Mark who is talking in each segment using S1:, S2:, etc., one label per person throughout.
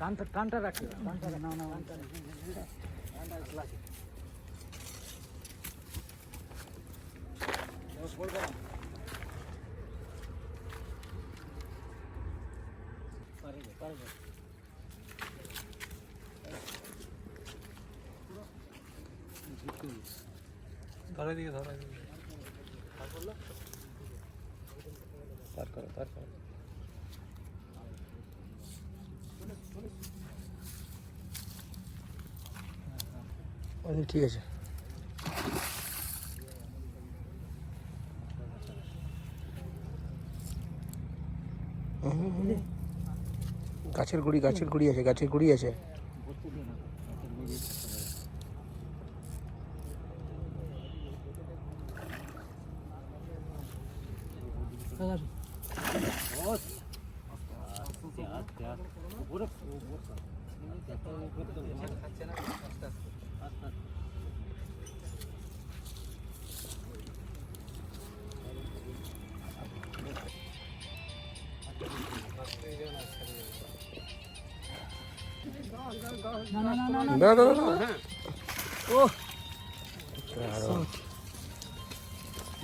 S1: টানটা টানটা রাখি টানটা না না
S2: ধরে দিকে ধরে দিকে পার করো পার করো। ঠিক আছে। গাছের গুড়ি গাছের গুড়ি আছে গাছের গুড়ি আছে।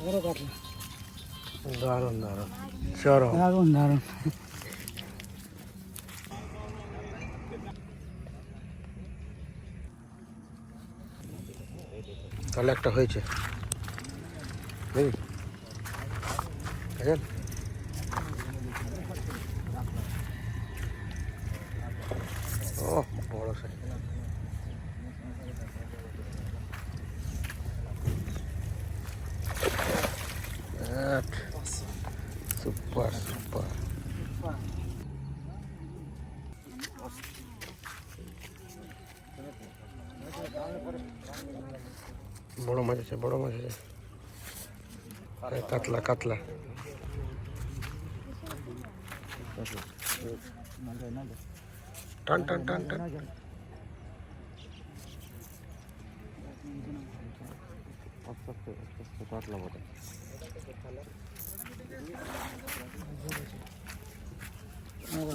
S1: বড় কাতলা
S2: দারুণ দারুণ। চরম।
S1: দারুণ দারুণ
S2: তাহলে একটা হয়েছে বুঝলেন ও বড় সাইজ সুপার সুপার বড় মাছ আছে বড় মাছ আছে আরে কাতলা কাতলা টান টান টান টান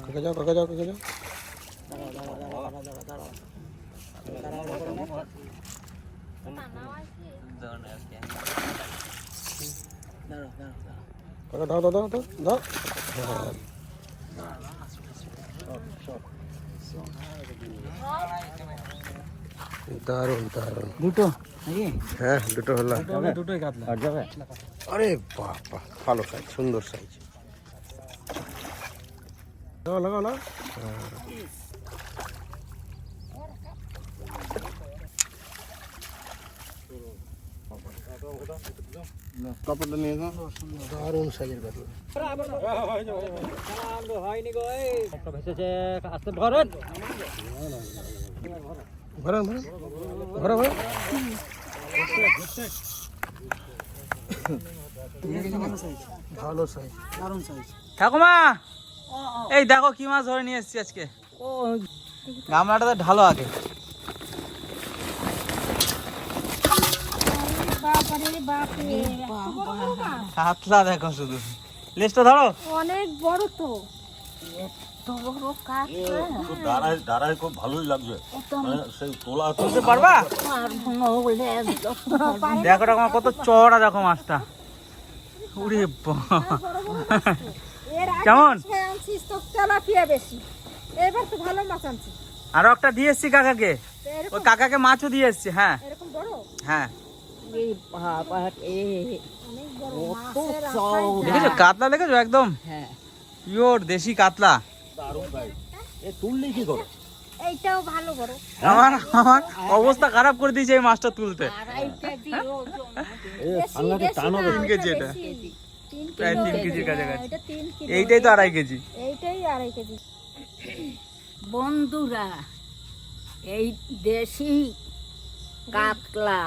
S2: কাকা যাও কাকা যাও কাকা যাও কাকা দাও দাও দাও দাও দাও। দারুণ দারুণ।
S1: দুটো?
S2: হ্যাঁ দুটো হলো।
S1: দুটোই কাতলা আরে
S2: বাহ বাহ ভালো সাইজ সুন্দর সাইজ লাগাও লাগাও না
S1: কাপড়টা নিয়ে যাও।
S2: দারুণ সাইজের কাতলা
S1: হয়নি গো ভেসেছে আসতে ভরত
S2: ভরা ভরা ভরা ভরা ভালো সাইজ
S1: দারুণ সাইজ।
S3: ঠাকুমা এই দেখো কি মাছ ধরে নিয়ে এসেছি আজকে।
S1: ও
S3: গামলাটাতে ঢালো আগে। কাতলা দেখো শুধু। লেজটা ধরো।
S4: অনেক বড় তো।
S5: দাঁড়ায় দাঁড়ায় খুব ভালোই লাগছে। মানে সেই তোলা
S3: তুলতে পারবা? দেখো ঠাকুমা কত চড়া দেখো মাছটা। উড়ে। কেমন?
S4: এবার তো ভালো মাছ
S3: আরও একটা দিয়ে এসছি কাকাকে। ওই কাকাকে মাছও দিয়ে এসছি হ্যাঁ। হ্যাঁ।
S4: অনেক বড় মাছের আশায়
S3: দেখেছ? কাতলা দেখেছ একদম?
S1: হ্যাঁ
S3: পিওর দেশি কাতলা।
S5: এ তুললি কি করে?
S4: এইটাও ভালো বড়
S3: আমার আমার অবস্থা খারাপ করে দিয়েছে এই মাছটা তুলতে।
S5: এ
S4: বেশি
S5: সাংঘাতিক
S4: বেশি
S5: টান
S4: না,
S5: হবে
S3: তিন কেজি এটা। প্রায় তিন কেজির কাছাকাছি।
S4: হ্যাঁ।
S3: এইটাই তো আড়াই কেজি।
S4: এইটাই আড়াই কেজি।
S6: বন্ধুরা এই দেশি কাতলা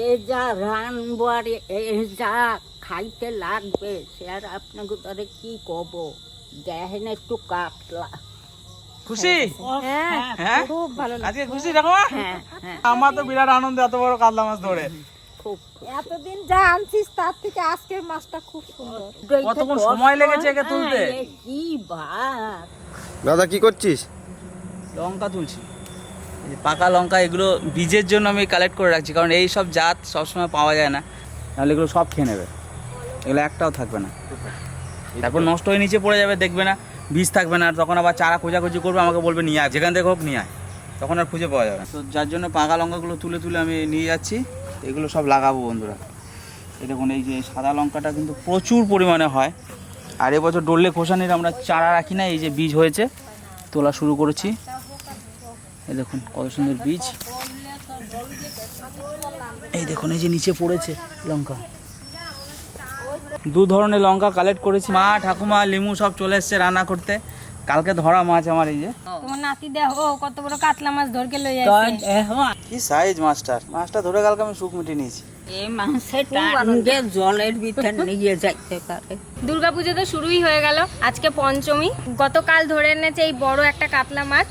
S6: এ যা রানবার এ যা খাইতে লাগবে সে আর আপনাকে তারে কি কব? দেখেন একটু কাতলা।
S3: খুশি?
S4: হ্যাঁ
S3: হ্যাঁ
S4: খুব ভালো
S3: আজকে খুশি? দেখো।
S6: হ্যাঁ হ্যাঁ
S3: আমার তো বিরাট আনন্দ এত বড় কাতলা মাছ ধরে।
S4: এতদিন যা আনছিস তার থেকে আজকের মাছটা খুব সুন্দর।
S3: কতক্ষণ সময় লেগেছে একে তুলতে?
S6: হ্যাঁ, কি ভাত
S2: দাদা কি করছিস?
S3: লঙ্কা তুলছি। এই যে পাকা লঙ্কা এগুলো বীজের জন্য আমি কালেক্ট করে রাখছি, কারণ এই সব জাত সবসময় পাওয়া যায় না। নাহলে এগুলো সব খেয়ে নেবে। এগুলো একটাও থাকবে না। তারপর নষ্ট হয়ে নিচে পড়ে যাবে, দেখবে না, বীজ থাকবে না তখন আবার চারা খোঁজাখুঁজি করবে, আমাকে বলবে, নিয়ে আয়, যেখান থেকে হোক নিয়ে আয়। তখন আর খুঁজে পাওয়া যাবে তো যার জন্য পাকা লঙ্কাগুলো তুলে তুলে আমি নিয়ে যাচ্ছি। এগুলো সব লাগাবো বন্ধুরা। এই দেখুন, এই যে সাদা লঙ্কাটা কিন্তু প্রচুর পরিমাণে হয়। আর এবছর ডললে খোসানির আমরা চারা রাখি না, এই যে বীজ হয়েছে, তোলা শুরু করেছি। এই দেখুন কত সুন্দর বীজ এই দেখুন এই যে নিচে পড়েছে লঙ্কা। দু ধরনের লঙ্কা কালেক্ট করেছি। মা ঠাকুমা লিমু সব চলে এসছে রান্না করতে। কালকে ধরা মাছ আমার এই যে।
S7: তোমার নাতি দেখো কত বড় কাতলা মাছ ধরকে লই আইছে
S3: কি সাইজ মাছটার মাছটা ধরে কালকে আমি সুখ মিটিয়ে নিয়েছি।
S6: এই টানকে জলের ভিতর নিয়ে যাইতে পারে।
S7: দুর্গাপুজো তো শুরুই হয়ে গেল। আজকে পঞ্চমী। গতকাল ধরে এনেছে এই বড় একটা কাতলা মাছ।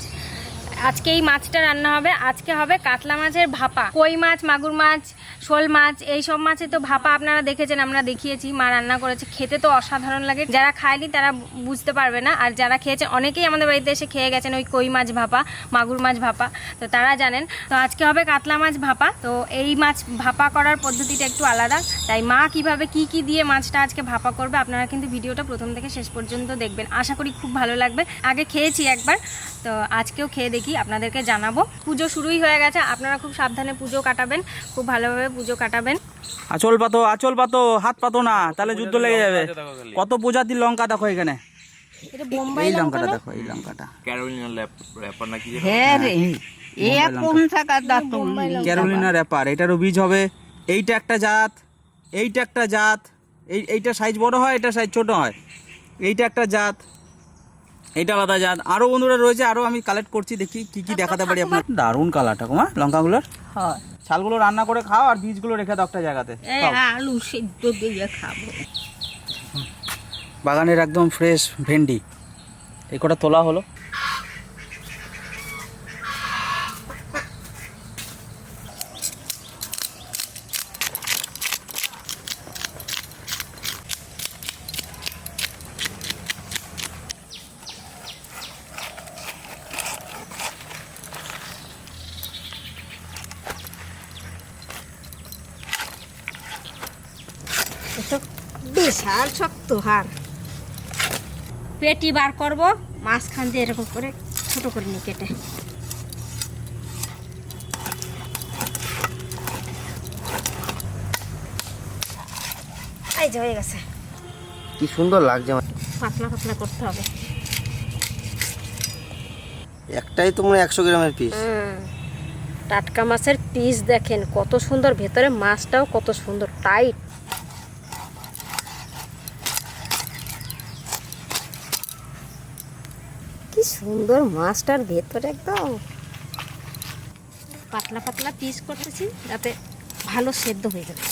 S7: আজকে এই মাছটা রান্না হবে, আজকে হবে কাতলা মাছের ভাপা। কই মাছ, মাগুর মাছ, শোল মাছ, এই সব মাছে তো ভাপা আপনারা দেখেছেন, আমরা দেখিয়েছি, মা রান্না করেছে। খেতে তো অসাধারণ লাগে। যারা খায়নি তারা বুঝতে পারবে না। আর যারা খেয়েছে, অনেকেই আমাদের বাড়িতে এসে খেয়ে গেছেন ওই কই মাছ ভাপা, মাগুর মাছ ভাপা। তো তারা জানেন। তো আজকে হবে কাতলা মাছ ভাপা। তো এই মাছ ভাপা করার পদ্ধতিটা একটু আলাদা। তাই মা কীভাবে কি কি দিয়ে মাছটা আজকে ভাপা করবে, আপনারা কিন্তু ভিডিওটা প্রথম থেকে শেষ পর্যন্ত দেখবেন। আশা করি খুব ভালো লাগবে। আগে খেয়েছি একবার। তো আজকেও খেয়ে দেখি। আপনাদেরকে জানাব। পুজো শুরুই হয়ে গেছে আপনারা খুব সাবধানে পুজো কাটাবেন খুব ভালোভাবে পুজো কাটাবেন।
S3: আচল পাতো আচল পাতো হাত পাতো না তাহলে যুদ্ধ লেগে যাবে। কত প্রজাতির লঙ্কা দেখো এখানে?
S7: এটা বোম্বাই
S3: এই লঙ্কাটা দেখো এই লঙ্কাটা।
S6: হ্যাঁ রে এ কোন থাকা দাঁত
S3: ক্যারোলিনা র্যাপার এটারও বীজ হবে। এইটা একটা জাত এইটা একটা জাত এই এইটা সাইজ বড় হয় এটা সাইজ ছোট হয়। এইটা একটা জাত। এইটা আলাদা জাত। আরও বন্ধুরা রয়েছে আরও আমি কালেক্ট করছি দেখি কি কি দেখাতে পারি আপনার। দারুণ কালারটা কুমা লঙ্কাগুলোর?
S6: হয়।
S3: ছালগুলো রান্না করে খাও আর বীজগুলো রেখে দাও একটা জায়গাতে।
S6: আলু সিদ্ধ দিয়ে খাব।
S3: বাগানের একদম ফ্রেশ ভেন্ডি। এই কটা তোলা হলো।
S4: শক্ত হার পেটি বার করব মাঝখান দিয়ে এরকম করে ছোট করে নিয়ে কেটে। এই যে হয়ে গেছে।
S2: কি সুন্দর লাগছে।
S4: পাতলা পাতলা করতে হবে।
S2: একটাই তো হয় একশো গ্রামের পিস
S4: টাটকা মাছের পিস দেখেন কত সুন্দর। ভেতরে মাছটাও কত সুন্দর টাইট কি সুন্দর মাছটার ভেতরে একদম। পাতলা পাতলা পিস করতেছি যাতে ভালো সেদ্ধ হয়ে যাবে।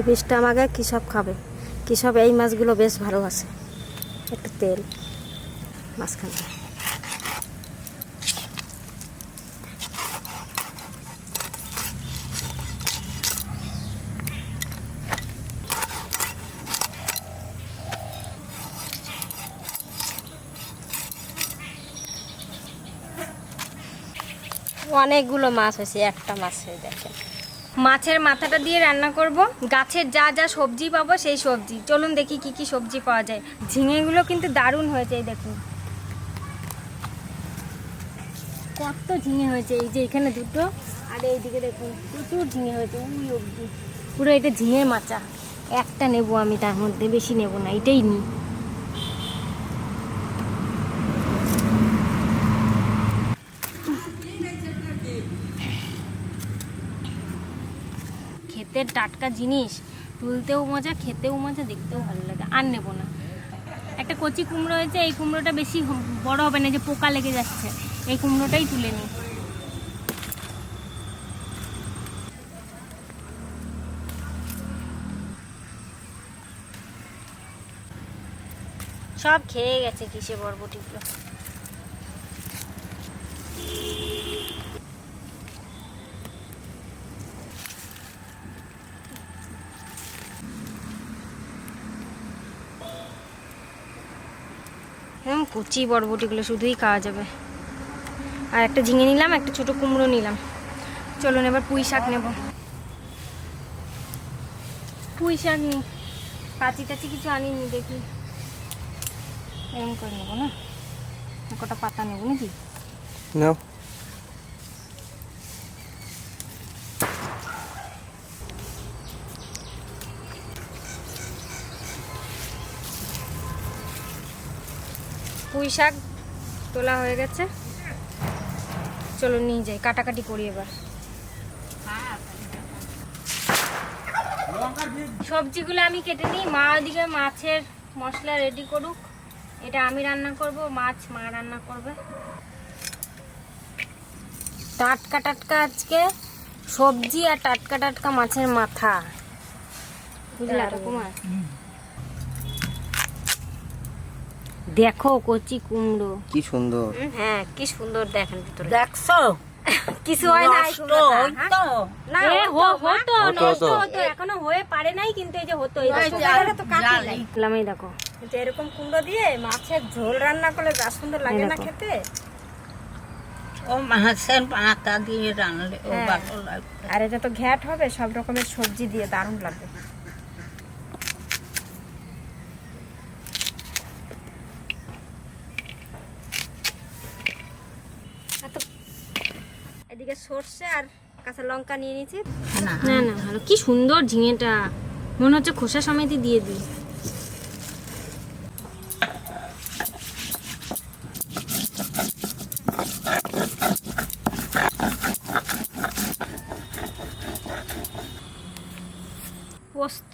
S4: এই পিসটা আমাকে কৃষক খাবে। কৃষক এই মাছগুলো বেশ ভালো আছে একটু তেল মাঝখানে। অনেকগুলো মাছ হয়েছে, একটা মাছ হয়ে দেখেন।
S7: মাছের মাথাটা দিয়ে রান্না করব। গাছের যা যা সবজি পাবো সেই সবজি। চলুন দেখি কি কি সবজি পাওয়া যায়। ঝিঙেগুলো কিন্তু দারুণ হয়েছে এই দেখুন। কত ঝিঙে হয়েছে। এই যে এখানে দুটো, আর এইদিকে দেখুন, প্রচুর ঝিঙে হয়েছে। ওই অবধি পুরো এটা ঝিঙে মাচা। একটা নেব আমি তার মধ্যে, বেশি নেব না, এটাই নিই হাতের টাটকা জিনিস, তুলতেও মজা, খেতেও মজা, দেখতেও ভালো লাগে। আর নেব না। একটা কচি কুমড়ো হয়েছে, এই কুমড়োটা বেশি বড় হবে না যে পোকা লেগে যাচ্ছে, এই কুমড়োটাই তুলে নিই। সব খেয়ে গেছে কিসে বরবটিগুলো কচি বরবটিগুলো শুধুই খাওয়া যাবে। আর একটা ঝিঙে নিলাম, একটা ছোট কুমড়ো নিলাম। চলুন এবার পুঁই শাক নেব। পুঁই শাক নি পাচি টাচি কিছু আনিনি, দেখি। এরকম করে নেব না? কটা পাতা নেব নাকি? পুঁই শাক তোলা হয়ে গেছে। চলো নিয়ে যাই, কাটাকাটি করি এবার। সবজিগুলো আমি কেটে নিই, মা ওদিকে মাছের মশলা রেডি করুক। এটা আমি রান্না করব, মাছ মা রান্না করবে। টাটকা টাটকা আজকে সবজি আর টাটকা টাটকা মাছের মাথা। বুঝলা ঠাকুমা দেখো কচি কুমড়ো।
S3: কি সুন্দর।
S7: হ্যাঁ কি সুন্দর দেখেন ভিতরে।
S6: দেখছ?
S7: কিছু হয় না
S6: নষ্ট হইতো।
S7: না হো- হতো নষ্ট
S2: হতো।
S7: এখনও হয়ে পারে নাই কিন্তু এই যে হতো এই
S6: ওই
S7: দেখো।
S4: এরকম কুমড়ো দিয়ে মাছের ঝোল রান্না করলে যা সুন্দর লাগে না খেতে।
S6: ও মাছের পাতা দিয়ে রান্নলে ও
S4: হ্যাঁ।
S6: ভালো লাগবে।
S4: আর এটা তো ঘ্যাট হবে সব রকমের সবজি দিয়ে দারুণ লাগবে। সর্ষে আর কাঁচা লঙ্কা নিয়ে নিয়েছি।
S6: না
S7: না। ভালো। কি সুন্দর ঝিঙেটা। মনে হচ্ছে খোসা সমেতই দিয়ে দিই পোস্ত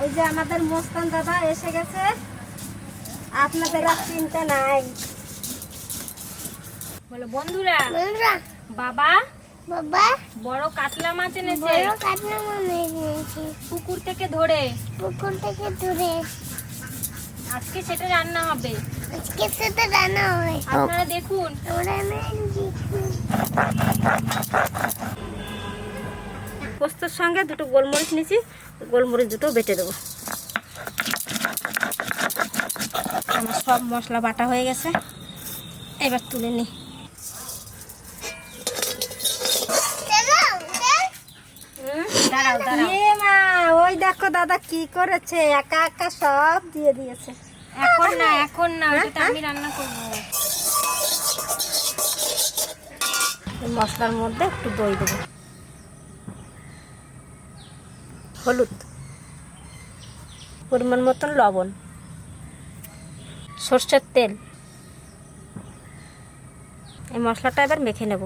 S4: ওই যে আমাদের মোস্তান দাদা এসে গেছে। আপনাদের আর চিন্তা নাই।
S7: বলো বন্ধুরা বাবা
S8: বাবা
S7: বড় কাতলা মাছ এনেছে।
S8: বড় কাতলা মাছ এনেছি।
S7: পুকুর থেকে ধরে।
S8: পুকুর থেকে দূরে
S7: আজকে সেটা রান্না হবে।
S8: আজকে সাথে রান্না হবে।
S7: আপনারা দেখুন।
S8: আমরা
S4: পোস্তর সঙ্গে দুটো গোলমরিচ নিয়েছি। গোলমরিচ দুটো বেটে দেবো। সব মশলা বাটা হয়ে গেছে। এবার তুলে নিই মা ওই দেখো দাদা কি করেছে একা একা সব দিয়ে দিয়েছে।
S7: এখন না এখন না আমি রান্না করব।
S4: মশলার মধ্যে একটু দই দেবো। হলুদ। পরিমাণ মতন লবণ। সর্ষের তেল। এই মশলাটা এবার মেখে নেব।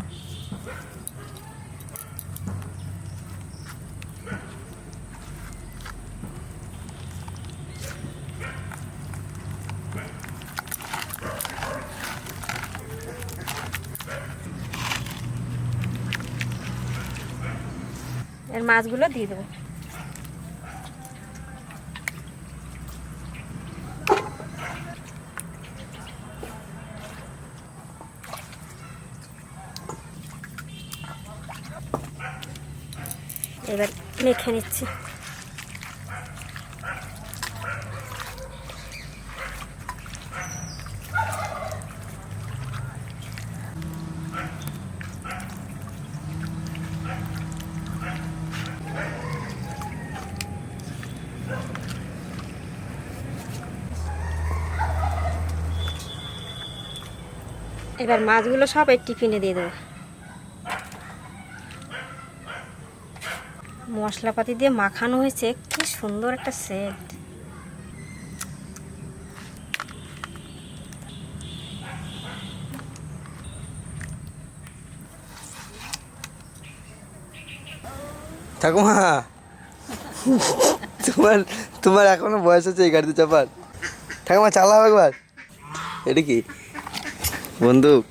S4: এর মাছগুলো দিয়ে দেবো। এবার মেখে নিচ্ছি। এবার মাছগুলো সব এই টিফিনে দিয়ে দেবো। মশলাপাতি দিয়ে মাখানো হয়েছে, কি সুন্দর একটা সেট
S2: ঠাকুমা, তোমার তোমার এখনও বয়স আছে এই গাড়িতে চাপার। ঠাকুমা, চালাও একবার। এটা কি? বন্দুক।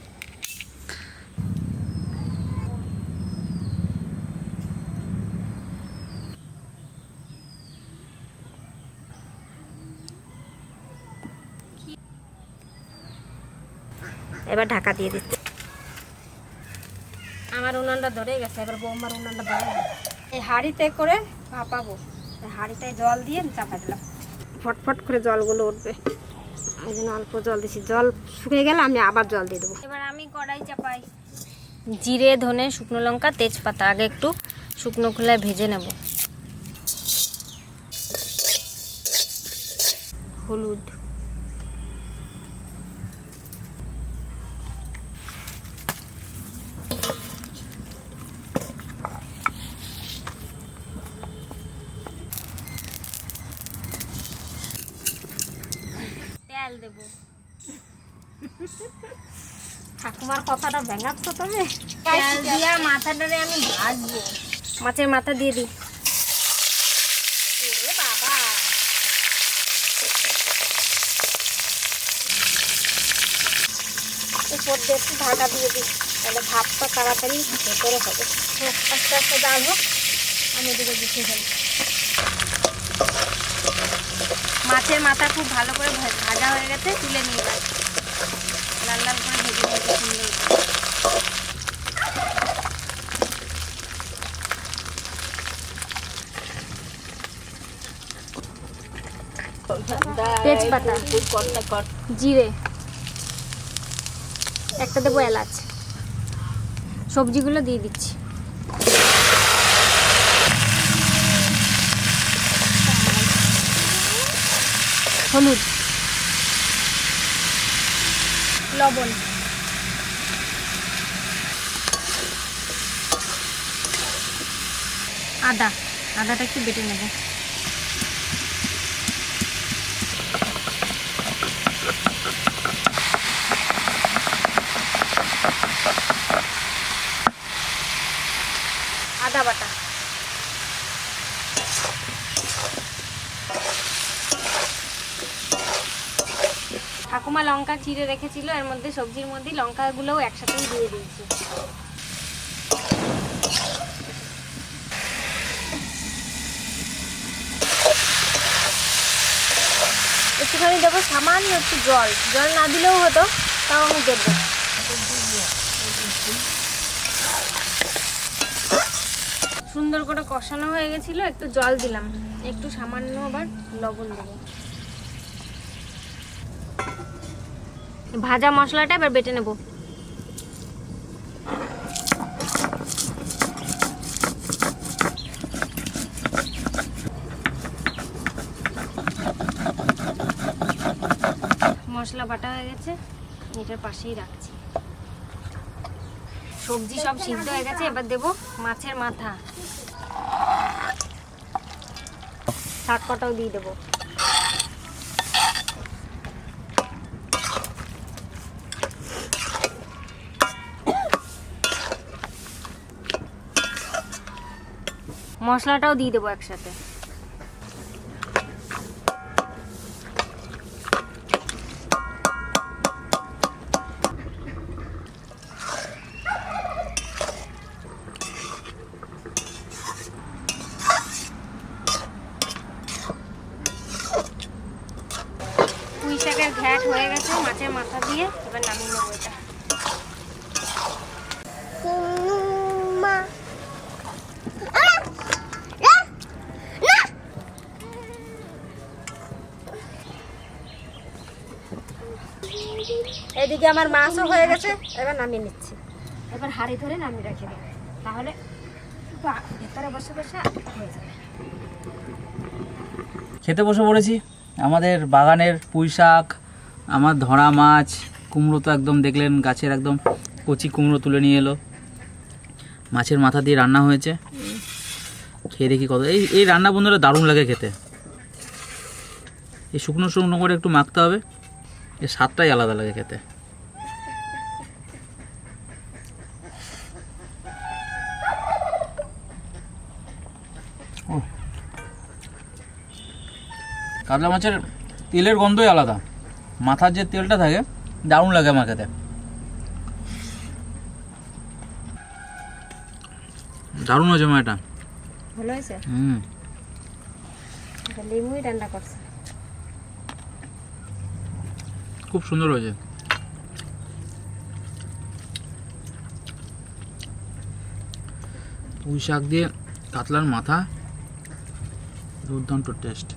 S4: হাঁড়িতে করে ভাপাবো হাঁড়িটায় জল দিয়ে চাপা দিলাম। ফটফট করে জলগুলো উঠবে। ওই জন্য অল্প জল দিছি। জল শুকিয়ে গেলে আমি আবার জল দিয়ে দেবো।
S7: এবার আমি কড়াই চাপাই। জিরে ধনে শুকনো লঙ্কা তেজপাতা। আগে একটু শুকনো খোলায় ভেজে নেব। হলুদ তেল দেবো
S4: ঠাকুমার কথাটা ভেঙাচ্ছ তুমি
S7: মাথাটারে আমি ভাজবো। মাছের মাথা দিয়ে দিই। বাবা।
S4: উপর দিয়ে একটু ঢাকা দিয়ে দিই তাহলে ভাতটা তাড়াতাড়ি ভেতরে হবে।
S7: হোক, আস্তে আস্তে ডাল হোক আমি এদিকে গুছিয়ে ফেলি। মাছের মাথা খুব ভালো করে ভাজা হয়ে গেছে তুলে নিয়ে লাল লাল করে ভেজে ভেজে সুন্দর করে। তেজপাতা জিরে। একটা দেবো এলাচ। সবজিগুলো দিয়ে দিচ্ছি। হলুদ। লবণ। আদা। আদাটা একটু বেটে নেব। আদা বাটা। ঠাকুমা লঙ্কা চিড়ে রেখেছিল, এর মধ্যে সবজির মধ্যে লঙ্কাগুলোও একসাথেই দিয়ে দিয়েছি। একটুখানি দেবো, সামান্য একটু জল। জল না দিলেও হতো, তাও আমি দেবো। সুন্দর করে কষানো হয়ে গেছিল, একটু জল দিলাম। একটু সামান্য আবার লবণ দেবো। ভাজা মশলাটা এবার বেটে নেব। মশলা বাটা হয়ে গেছে, এটার পাশেই রাখছি। সবজি সব সিদ্ধ হয়ে গেছে, এবার দেব মাছের মাথা। শাক কটাও দিয়ে দেবো। মশলাটাও দিয়ে দেবো একসাথে পুঁই শাকের ঘ্যাট হয়ে গেছে মাছের মাথা দিয়ে এবার নামিয়ে নেব এটা।
S4: এদিকে আমার মাছও হয়ে গেছে এবার নামিয়ে নিচ্ছি। এবার হাঁড়ি ধরে নামিয়ে রাখি দেবো তাহলে ভেতরে বসে বসে হয়ে যাবে।
S3: খেতে বসে পড়েছি। আমাদের বাগানের পুঁই শাক আমার ধরা মাছ, কুমড়ো তো একদম দেখলেন, গাছের একদম কচি কুমড়ো তুলে নিয়ে এলো। মাছের মাথা দিয়ে রান্না হয়েছে। খেয়ে দেখি কত এই এই রান্না বন্ধুরা দারুণ লাগে খেতে। এই শুকনো শুকনো করে একটু মাখতে হবে। এর স্বাদটাই আলাদা লাগে খেতে। কাতলা মাছের তেলের গন্ধই আলাদা। মাথার যে তেলটা থাকে দারুণ লাগে আমার খেতে। দারুণ হয়েছে মা এটা।
S4: ভালো হয়েছে?
S3: হুম।
S4: লেবুই রান্না করছে।
S3: খুব সুন্দর হয়েছে। পুঁই শাক দিয়ে কাতলার মাথা। দুর্দান্ত টেস্ট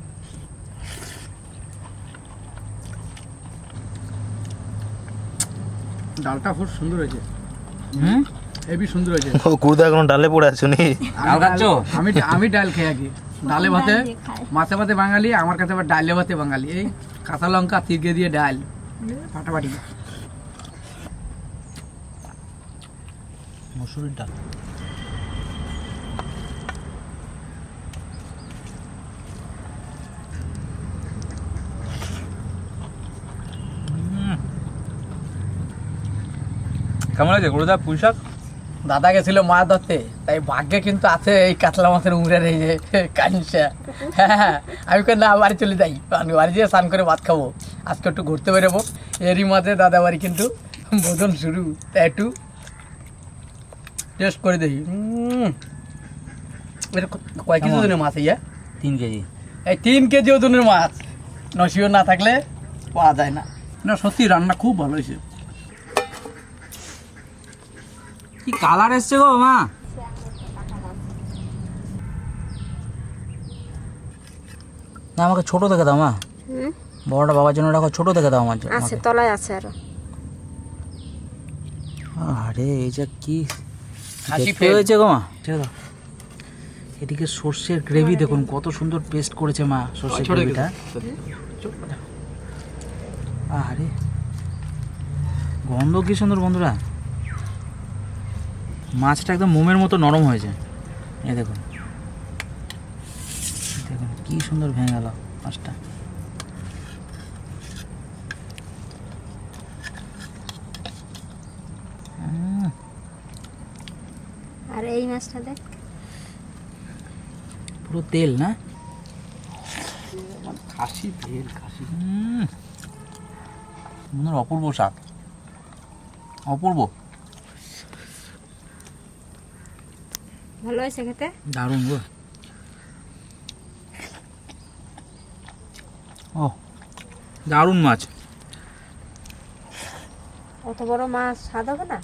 S1: ডালটা খুব সুন্দর হয়েছে।
S3: হুম?
S1: হেবি সুন্দর হয়েছে।
S2: ও কুড়দা এখন ডালে পড়ে আছো নি
S3: ডাল খাচ্ছো?
S1: আমি আমি ডাল খেয়ে আছি ডালে ভাতে মাছে ভাতে বাঙালি আমার কাছে আবার ডালে ভাতে বাঙালি। এই কাঁচা লঙ্কা তিরকে দিয়ে ডাল। ফাটাফাটি।
S3: মসুরির ডাল। কেমন আছে গুরুদা পুঁই শাক
S1: দাদা গেছিল মাছ ধরতে। তাই ভাগ্যে কিন্তু আছে এই কাতলা মাছের উমরের এই যে কাঞ্চা হ্যাঁ আমি কই না বাড়ি চলে যাই। আমি বাড়ি যেয়ে স্নান করে ভাত খাব। আজকে একটু ঘুরতে বেরোবো। এরই মাঝে দাদা বাড়ি কিন্তু বোধন শুরু। তাই একটু টেস্ট করে দেখি। এটা কয় কেজি ওজনের মাছ ইয়া
S3: তিন কেজি।
S1: এই তিন কেজি ওজনের মাছ। নসিও না থাকলে পাওয়া যায় না। না সত্যি রান্না খুব ভালো হয়েছে।
S3: কি কালার এসছে গো মা? না আমাকে ছোট দেখে দাও মা। বড়টা বাবার জন্য রাখো ছোট দেখে দাও আমার জন্য
S4: আছে তলায় আছে আরও।
S3: আরে এই যে কি দেখতে হয়েছে গো মা। এদিকে সর্ষের গ্রেভি দেখুন কত সুন্দর পেস্ট করেছে মা সর্ষের গ্রেভিটা। আরে গন্ধ কি সুন্দর বন্ধুরা। মাছটা একদম মোমের মতো নরম হয়েছে। এই দেখুন। দেখুন কি সুন্দর ভেঙে গেল মাছটা।
S4: আর এই মাছটা দেখ।
S3: পুরো তেল না?
S1: খাসি তেল খাসি।
S3: মনে অপূর্ব স্বাদ। অপূর্ব।
S4: ভালো হয়েছে খেতে?
S3: দারুণ গো। ও দারুণ মাছ।
S4: অত বড় মাছ স্বাদ হবে না?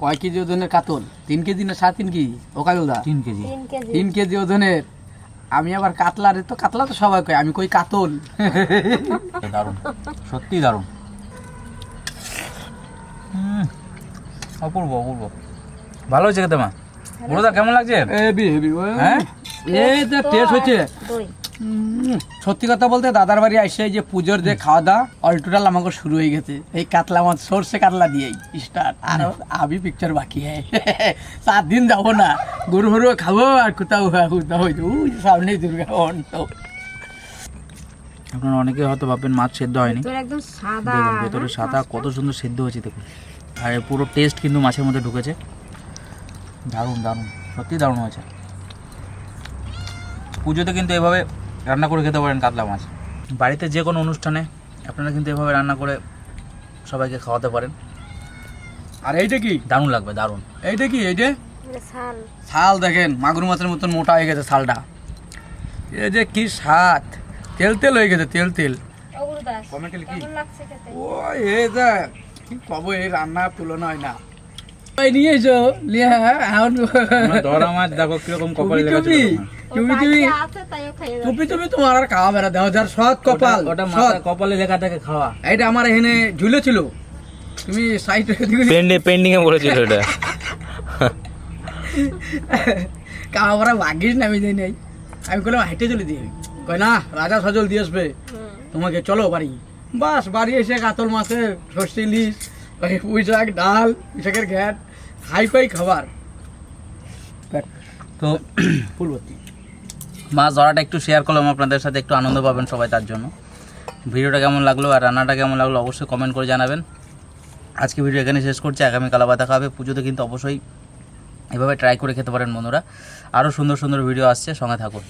S1: কয় কেজি ওজনের কাতল? তিন কেজি না সাড়ে তিন কেজি? ও
S3: কেজি।
S4: তিন কেজি।
S1: তিন কেজি ওজনের। আমি আবার কাতলারে তো কাতলা তো সবাই কয় আমি কই কাতল?
S3: দারুণ। সত্যি দারুণ। অপূর্ব অপূর্ব ভালো হয়েছে খেতে মা? বড়দা কেমন লাগছে?
S1: হেভি হেভি
S3: হ্যাঁ?
S1: এই যে টেস্ট হচ্ছে। সত্যি কথা বলতে দাদার বাড়ি আসে যে পুজোর যে খাওয়া দাওয়া অল টোটাল আমাকে শুরু হয়ে গেছে। এই কাতলা মাছ সর্ষে কাতলা দিয়েই স্টার্ট আর। আমি পিকচার বাকি হ্যাঁ। সাত দিন যাব না। গরু গরু খাব আর কোথাও কোথাও ওই যে সামনেই দুর্গা অন্ত
S3: আপনারা অনেকে হয়তো ভাববেন মাছ সেদ্ধ হয়নি।
S4: একদম সাদা
S3: ভেতরে সাদা কত সুন্দর সেদ্ধ হয়েছে দেখুন। আর পুরো টেস্ট কিন্তু মাছের মধ্যে ঢুকেছে। দারুণ দারুণ সত্যি দারুণ হয়েছে। পুজোতে কিন্তু এভাবে রান্না করে খেতে পারেন কাতলা মাছ। বাড়িতে যে কোনো অনুষ্ঠানে আপনারা কিন্তু এভাবে রান্না করে সবাইকে খাওয়াতে পারেন।
S1: আর এইটা কি?
S3: দারুণ লাগবে দারুণ।
S1: এইটা কি এইটা?
S4: শাল।
S1: শাল দেখেন মাগুর মাছের মতন মোটা হয়ে গেছে শালটা। এই যে কি স্বাদ। তেল তেল হয়ে গেছে তেল তেল। কমেন্টে কি
S4: কেমন লাগছে
S1: ও এই দেখ কি কব এই রান্না তুলনা হয় না। এই নিয়ে এসো নিয়ে এখন
S3: ধরা মাছ দেখো কীরকম
S1: টুপি টুপি টুপি টুপি
S4: আছে তাইও খাইয়ে দাও।
S1: টুপি টুপি তোমার আর খাওয়া বেড়া দেওয়া যার সৎ কপাল
S3: ওটা মাথা কপালে লেখা থাকে খাওয়া।
S1: এইটা আমার এখানে ঝুলেছিল তুমি সাইড
S2: পেন্ডিং পেন্ডিং এ বলেছিল এটা।
S1: খাওয়া করা ভাগ্যিস না আমি যাই নাই। আমি বললাম হাইটে চলে দিয়ে কয় না রাজা সজল দিয়ে আসবে। তোমাকে চলো বাড়ি। বাস বাড়ি এসে কাতল মাছের সর্ষে ইলিশ ওই পুঁই শাক ডাল পুঁই শাকের ঘ্যাট হাই ফাই খাবার।
S3: তো
S1: ফুল ভর্তি
S3: মাছ ধরাটা একটু শেয়ার করলাম আপনাদের সাথে একটু আনন্দ পাবেন সবাই তার জন্য। ভিডিওটা কেমন লাগল আর রান্নাটা কেমন লাগল অবশ্যই কমেন্ট করে জানাবেন। আজকে ভিডিও এখানে শেষ করছি আগামীকাল আবার দেখা হবে। পুজোতে কিন্তু অবশ্যই এভাবে ট্রাই করে খেতে পারেন বন্ধুরা। আরও সুন্দর সুন্দর ভিডিও আসছে সঙ্গে থাকুন।